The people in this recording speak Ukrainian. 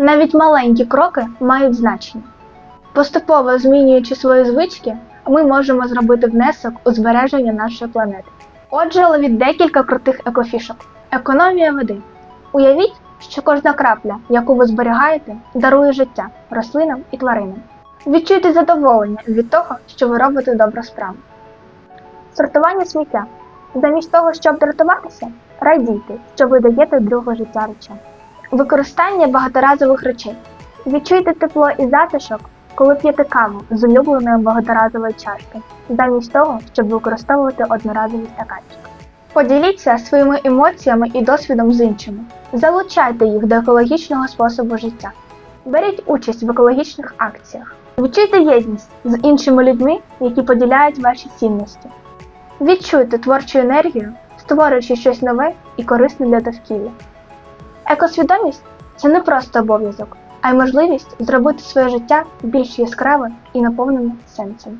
Навіть маленькі кроки мають значення. Поступово змінюючи свої звички, ми можемо зробити внесок у збереження нашої планети. Отже, ловіть декілька крутих екофішок. Економія води. Уявіть, що кожна крапля, яку ви зберігаєте, дарує життя рослинам і тваринам. Відчуйте задоволення від того, що ви робите добру справу. Сортування сміття. Замість того, щоб дратуватися, радійте, що ви даєте другу життя речам. Використання багаторазових речей. Відчуйте тепло і затишок, коли п'єте каву з улюбленої багаторазової чашки, замість того, щоб використовувати одноразові стаканчики. Поділіться своїми емоціями і досвідом з іншими. Залучайте їх до екологічного способу життя. Беріть участь в екологічних акціях. Відчуйте єдність з іншими людьми, які поділяють ваші цінності. Відчуйте творчу енергію, створюючи щось нове і корисне для довкілля. Екосвідомість це не просто обов'язок, а й можливість зробити своє життя більш яскравим і наповненим сенсом.